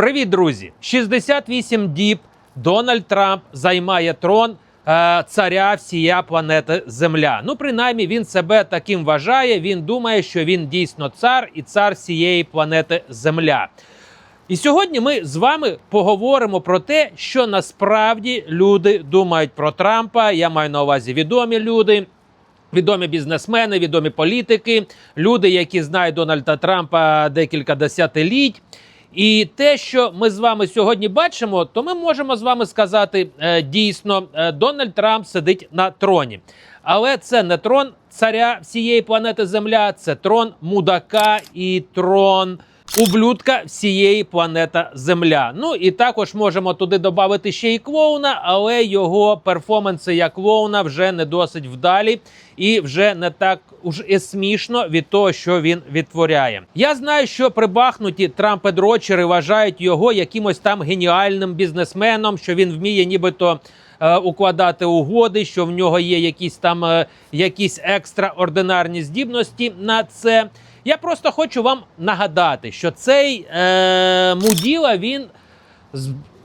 Привіт, друзі! 68 діб Дональд Трамп займає трон е, царя всія планети Земля. Ну, принаймні, він себе таким вважає. Він думає, що він дійсно цар і цар всієї планети Земля. І сьогодні ми з вами поговоримо про те, що насправді люди думають про Трампа. Я маю на увазі відомі люди. Відомі бізнесмени, відомі політики, люди, які знають Дональда Трампа декілька десятиліть. І те, що ми з вами сьогодні бачимо, то ми можемо з вами сказати е, дійсно, е, Дональд Трамп сидить на троні. Але це не трон царя всієї планети Земля, це трон мудака і трон ублюдка всієї планети Земля. Ну і також можемо туди додати ще й клоуна, але його перформанси як клоуна вже не досить вдалі і вже не так уж і смішно від того, що він відтворяє. Я знаю, що прибахнуті Трампедрочери вважають його якимось там геніальним бізнесменом, що він вміє нібито. е, Укладати угоди, що в нього є якісь там е, якісь екстраординарні здібності на це. Я просто хочу вам нагадати, що цей е, муділа він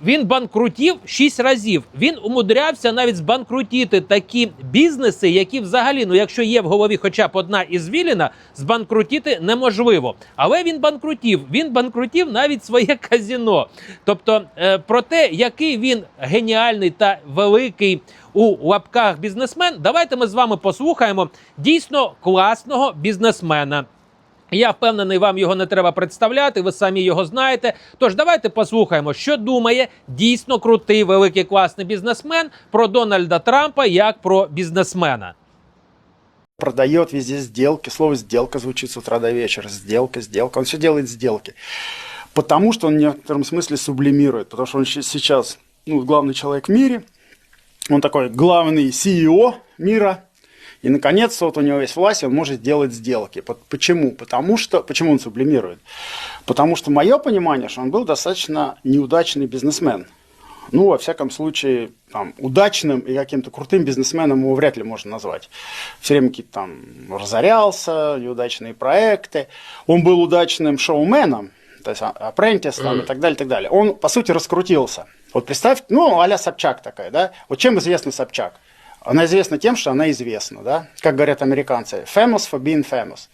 він банкрутів шість разів. Він умудрявся навіть збанкрутіти такі бізнеси, які взагалі, ну якщо є в голові хоча б одна із Віліна, збанкрутіти неможливо. Але він банкрутів. Він банкрутів навіть своє казіно. Тобто, е, про те, який він геніальний та великий у лапках бізнесмен, давайте ми з вами послухаємо дійсно класного бізнесмена. Я впевнений, вам його не треба представляти. Ви самі його знаєте. Тож давайте послухаємо, що думає дійсно крутий, великий класний бізнесмен про Дональда Трампа як про бізнесмена. продает везде сделки. Слово сделка звучит с утра до вечера. Сделка, сделка. Он все делает сделки. Потому что он в некотором смысле сублимирует. Потому что он щи- сейчас ну, главный человек в мире. Он такой главный CEO мира. И, наконец, вот у него есть власть, он может делать сделки. По- Почему? Потому что... Почему он сублимирует? Потому что мое понимание, что он был достаточно неудачный бизнесмен. Ну, во всяком случае, там, удачным и каким-то крутым бизнесменом его вряд ли можно назвать. Все время какие-то там разорялся, неудачные проекты. Он был удачным шоуменом, то есть apprentice там, и так далее, и так далее. Он, по сути, раскрутился. Вот представь, ну, а-ля Собчак такая, да? Вот чем известна Собчак? Она известна тем, что она известна, да? Как говорят американцы, famous for being famous.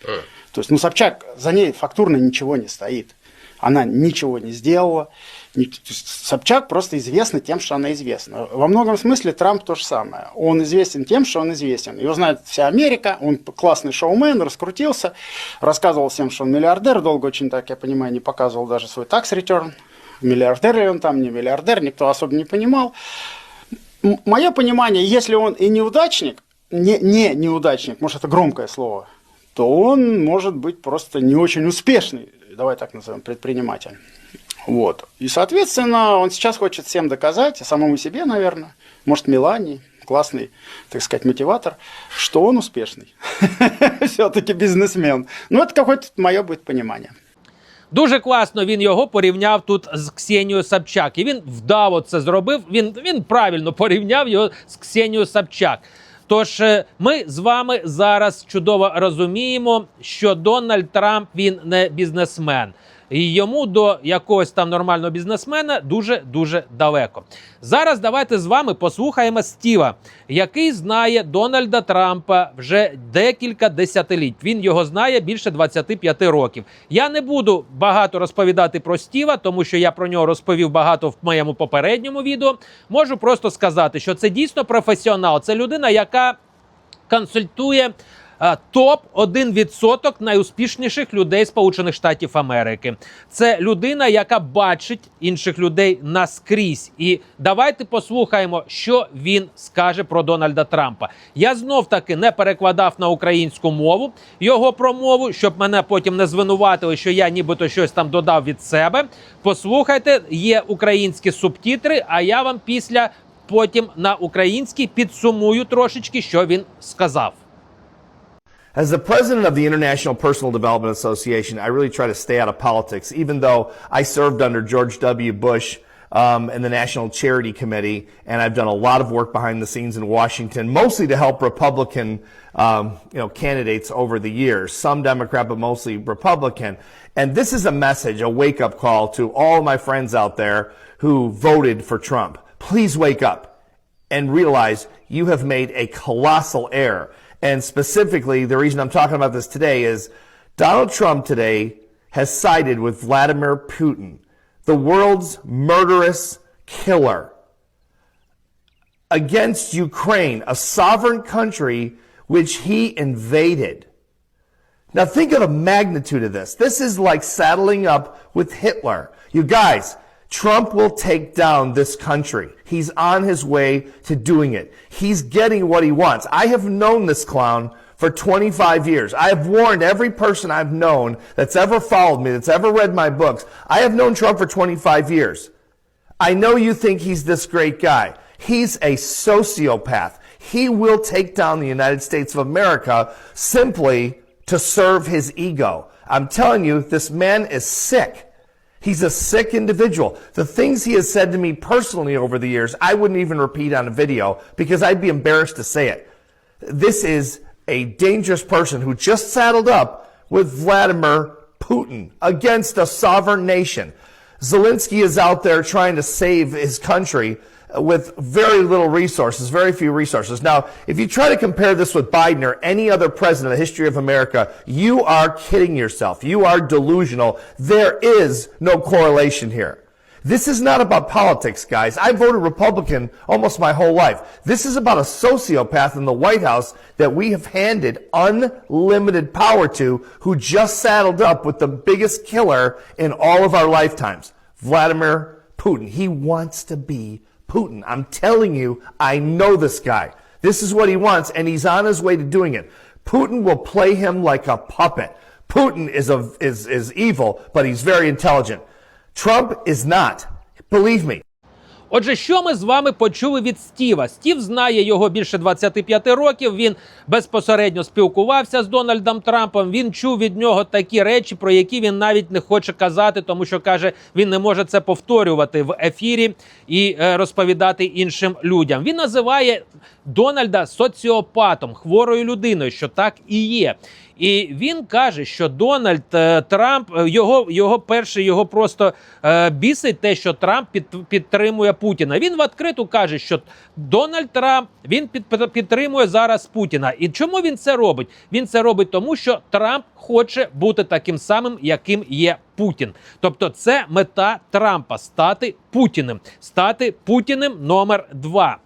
То есть, ну, Собчак, за ней фактурно ничего не стоит. Она ничего не сделала. Собчак просто известна тем, что она известна. Во многом смысле Трамп то же самое. Он известен тем, что он известен. Его знает вся Америка, он классный шоумен, раскрутился, рассказывал всем, что он миллиардер, долго очень, так я понимаю, не показывал даже свой tax-return. Миллиардер ли он там, не миллиардер, никто особо не понимал. Мое понимание, если он и неудачник, не, не неудачник, может это громкое слово, то он может быть просто не очень успешный, давай так назовем, предприниматель. Вот. И, соответственно, он сейчас хочет всем доказать, самому себе, наверное, может, Милане, классный, так сказать, мотиватор, что он успешный. Все-таки бизнесмен. Ну, это какое-то мое будет понимание. Дуже класно він його порівняв тут з Ксенією Собчак. І він вдало це зробив. Він, він правильно порівняв його з Ксенією Собчак. Тож е, ми з вами зараз чудово розуміємо, що Дональд Трамп він не бізнесмен. І йому до якогось там нормального бізнесмена дуже дуже далеко. Зараз давайте з вами послухаємо Стіва, який знає Дональда Трампа вже декілька десятиліть. Він його знає більше 25 років. Я не буду багато розповідати про Стіва, тому що я про нього розповів багато в моєму попередньому відео. Можу просто сказати, що це дійсно професіонал. Це людина, яка консультує топ 1% найуспішніших людей Сполучених Штатів Америки. Це людина, яка бачить інших людей наскрізь. І давайте послухаємо, що він скаже про Дональда Трампа. Я знов таки не перекладав на українську мову його промову, щоб мене потім не звинуватили, що я нібито щось там додав від себе. Послухайте, є українські субтитри, а я вам після потім на українській підсумую трошечки, що він сказав. As the president of the International Personal Development Association, I really try to stay out of politics, even though I served under George W. Bush um, in the National Charity Committee, and I've done a lot of work behind the scenes in Washington, mostly to help Republican, um, you know, candidates over the years. Some Democrat, but mostly Republican. And this is a message, a wake-up call to all my friends out there who voted for Trump. Please wake up and realize you have made a colossal error. And specifically, the reason I'm talking about this today is Donald Trump today has sided with Vladimir Putin, the world's murderous killer, against Ukraine, a sovereign country which he invaded. Now think of the magnitude of this. This is like saddling up with Hitler. You guys, Trump will take down this country. He's on his way to doing it. He's getting what he wants. I have known this clown for 25 years. I have warned every person I've known that's ever followed me, that's ever read my books. I have known Trump for 25 years. I know you think he's this great guy. He's a sociopath. He will take down the United States of America simply to serve his ego. I'm telling you, this man is sick. He's a sick individual. The things he has said to me personally over the years, I wouldn't even repeat on a video because I'd be embarrassed to say it. This is a dangerous person who just saddled up with Vladimir Putin against a sovereign nation. Zelensky is out there trying to save his country with very little resources, very few resources. Now, if you try to compare this with Biden or any other president in the history of America, you are kidding yourself. You are delusional. There is no correlation here. This is not about politics, guys. I voted Republican almost my whole life. This is about a sociopath in the White House that we have handed unlimited power to who just saddled up with the biggest killer in all of our lifetimes, Vladimir Putin. He wants to be Putin. I'm telling you, I know this guy. This is what he wants, and he's on his way to doing it. Putin will play him like a puppet. Putin is, a, is, is evil, but he's very intelligent. Trump is not. Believe me. Отже, що ми з вами почули від Стіва? Стів знає його більше 25 років. Він безпосередньо спілкувався з Дональдом Трампом. Він чув від нього такі речі, про які він навіть не хоче казати, тому що каже, він не може це повторювати в ефірі і е, розповідати іншим людям. Він називає Дональда соціопатом, хворою людиною, що так і є. І він каже, що Дональд е, Трамп е, його його перше, його просто е, бісить те, що Трамп під, підтримує Путіна. Він в відкриту каже, що Дональд Трамп він під, підтримує зараз Путіна. І чому він це робить? Він це робить тому, що Трамп хоче бути таким самим, яким є Путін. Тобто, це мета Трампа стати Путіним, стати Путіним номер два.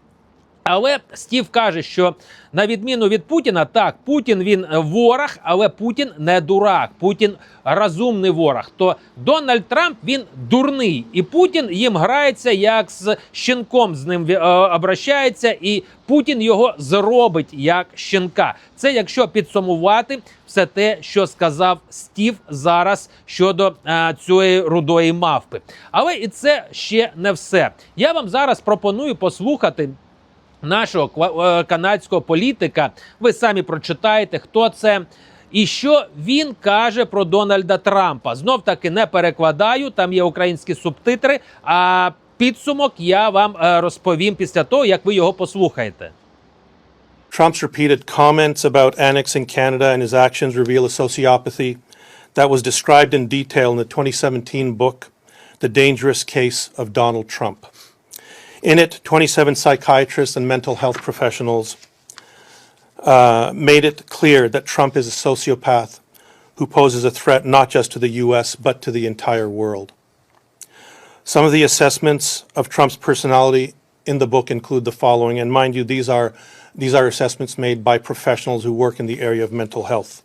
Але Стів каже, що на відміну від Путіна, так Путін він е, ворог, але Путін не дурак. Путін розумний ворог. То Дональд Трамп він дурний, і Путін їм грається як з щенком з ним е, обращається, і Путін його зробить як щенка. Це якщо підсумувати все те, що сказав Стів зараз щодо е, цієї рудої мавпи. Але і це ще не все. Я вам зараз пропоную послухати нашого е, канадського політика. Ви самі прочитаєте, хто це. І що він каже про Дональда Трампа? Знов таки не перекладаю, там є українські субтитри. А підсумок я вам е, розповім після того, як ви його послухаєте. Trump's repeated comments about annexing Canada and his actions reveal a sociopathy that was described in detail in the 2017 book, The Dangerous Case of Donald Trump. In it, 27 psychiatrists and mental health professionals uh, made it clear that Trump is a sociopath who poses a threat not just to the U.S., but to the entire world. Some of the assessments of Trump's personality in the book include the following, and mind you, these are these are assessments made by professionals who work in the area of mental health.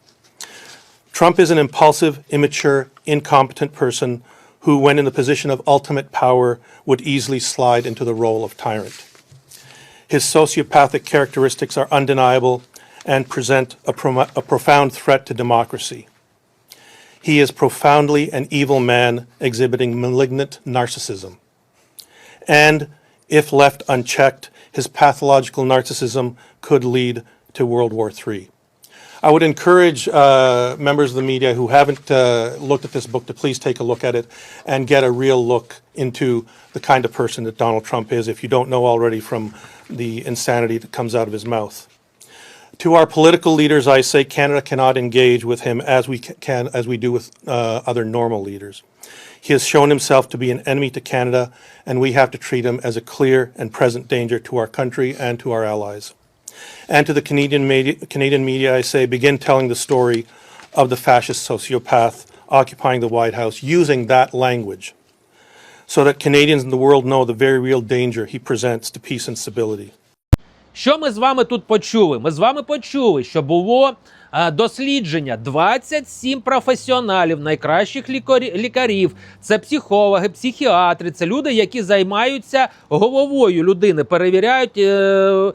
Trump is an impulsive, immature, incompetent person who, when in the position of ultimate power, would easily slide into the role of tyrant. His sociopathic characteristics are undeniable and present a, a profound threat to democracy. He is profoundly an evil man exhibiting malignant narcissism. And if left unchecked, his pathological narcissism could lead to World War III. I would encourage uh, members of the media who haven't uh, looked at this book to please take a look at it and get a real look into the kind of person that Donald Trump is, if you don't know already from the insanity that comes out of his mouth. To our political leaders, I say Canada cannot engage with him as we can as we do with uh, other normal leaders. He has shown himself to be an enemy to Canada, and we have to treat him as a clear and present danger to our country and to our allies. And to the Canadian media, Canadian media, I say, begin telling the story of the fascist sociopath occupying the White House using that language so that Canadians and the world know the very real danger he presents to peace and stability. Що ми з вами тут почули? Ми з вами почули, що було е, дослідження 27 професіоналів, найкращих лікарів. Це психологи, психіатри, це люди, які займаються головою людини, перевіряють, е,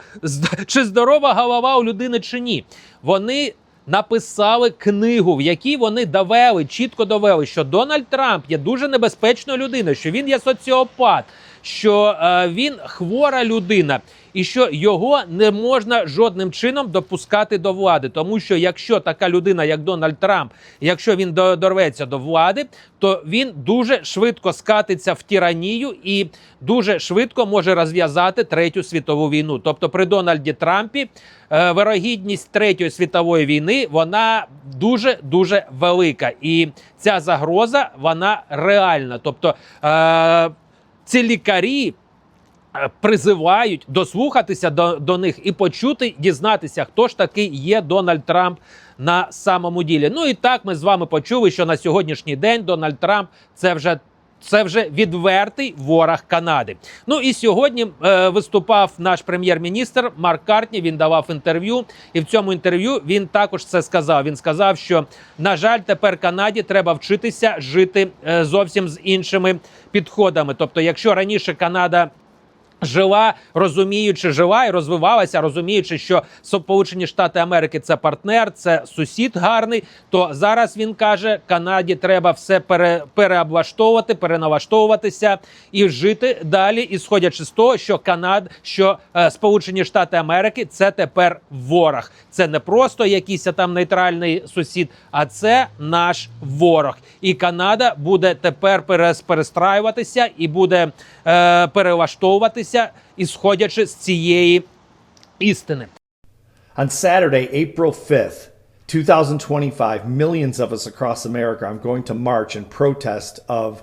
чи здорова голова у людини чи ні. Вони написали книгу, в якій вони довели, чітко довели, що Дональд Трамп є дуже небезпечною людиною, що він є соціопат, що е, він хвора людина, і що його не можна жодним чином допускати до влади. Тому що якщо така людина, як Дональд Трамп, якщо він до- дорветься до влади, то він дуже швидко скатиться в тиранію і дуже швидко може розв'язати третю світову війну. Тобто при Дональді Трампі е, вирогідність третьої світової війни вона дуже дуже велика, і ця загроза вона реальна. Тобто е, ці лікарі. е, Призивають дослухатися до, до них і почути, дізнатися, хто ж такий є Дональд Трамп на самому ділі. Ну і так ми з вами почули, що на сьогоднішній день Дональд Трамп це вже. Це вже відвертий ворог Канади. Ну і сьогодні е, виступав наш прем'єр-міністр Марк Картні. Він давав інтерв'ю, і в цьому інтерв'ю він також це сказав. Він сказав, що на жаль, тепер Канаді треба вчитися жити е, зовсім з іншими підходами. Тобто, якщо раніше Канада жила, розуміючи, жила і розвивалася, розуміючи, що Сполучені Штати Америки це партнер, це сусід гарний. То зараз він каже, Канаді треба все пере, переоблаштовувати, переналаштовуватися і жити далі, ісходячи з того, що Канад, що е, Сполучені Штати Америки це тепер ворог. Це не просто якийсь там нейтральний сусід, а це наш ворог. І Канада буде тепер перес- перестраюватися і буде е, перелаштовуватися, ісходячи з цієї істини. On Saturday, April 5th, 2025, millions of us across America are going to march in protest of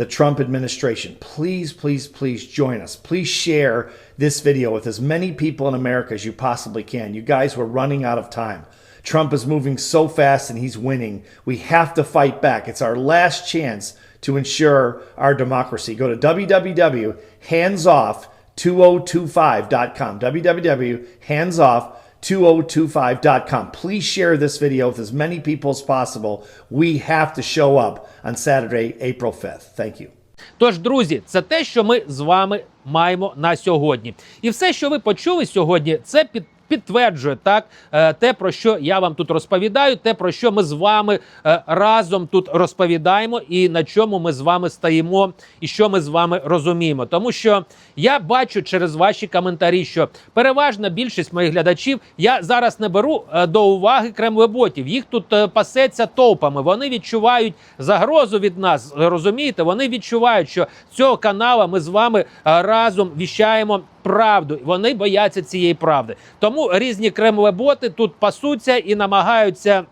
the Trump administration. Please, please, please join us. Please share this video with as many people in America as you possibly can. You guys, we're running out of time. Trump is moving so fast and he's winning. We have to fight back. It's our last chance to ensure our democracy. Go to www.handsoff2025.com. www.handsoff2025.com. Please share this video with as many people as possible. We have to show up on Saturday, April 5th. Thank you. Тож, друзі, це те, що ми з вами маємо на сьогодні. І все, що ви почули сьогодні, це під. Підтверджує так е, те, про що я вам тут розповідаю, те, про що ми з вами е, разом тут розповідаємо, і на чому ми з вами стоїмо, і що ми з вами розуміємо. Тому що я бачу через ваші коментарі, що переважна більшість моїх глядачів я зараз не беру е, до уваги кремлеботів. Їх тут пасеться толпами. Вони відчувають загрозу від нас. Розумієте? Вони відчувають, що цього каналу ми з вами разом віщаємо правду. Вони бояться цієї правди. Тому різні кремлеботи тут пасуться і намагаються.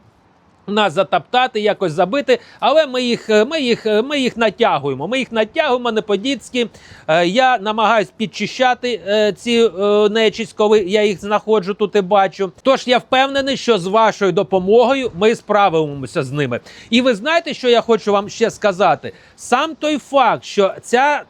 Нас затоптати, якось забити, але ми їх, е, ми їх, е, ми їх натягуємо. Ми їх натягуємо не по-дітськи. Е, Я намагаюсь підчищати ці нечисть, коли я їх знаходжу тут і бачу. Тож я впевнений, що з вашою допомогою ми справимося з ними. І ви знаєте, що я хочу вам ще сказати? Сам той факт, що ця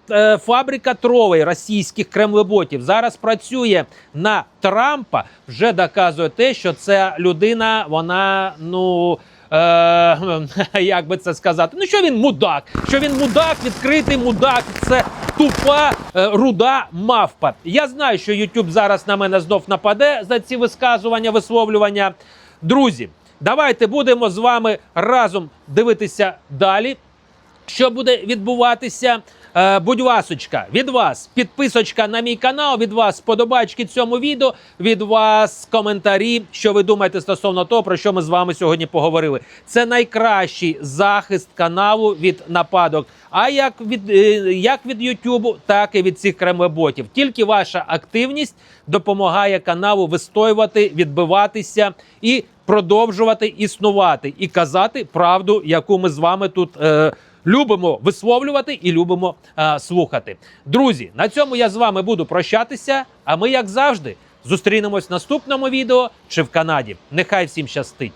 фабрика тролей російських кремлеботів зараз працює на Трампа, вже доказує те, що ця людина, вона ну. Е, як би це сказати? Ну що він мудак? Що він мудак, відкритий мудак, це тупа е, руда мавпа. Я знаю, що YouTube зараз на мене знов нападе за ці висказування, висловлювання. Друзі, давайте будемо з вами разом дивитися далі що буде відбуватися. Е, будь ласочка, від вас підписочка на мій канал, від вас подобачки цьому відео, від вас коментарі, що ви думаєте стосовно того, про що ми з вами сьогодні поговорили. Це найкращий захист каналу від нападок. А як від е, як від Ютубу, так і від цих кремлеботів. Тільки ваша активність допомагає каналу вистоювати, відбиватися і продовжувати існувати і казати правду, яку ми з вами тут. Е, Любимо висловлювати і любимо е, слухати. Друзі, на цьому я з вами буду прощатися. А ми, як завжди, зустрінемось в наступному відео чи в Канаді. Нехай всім щастить!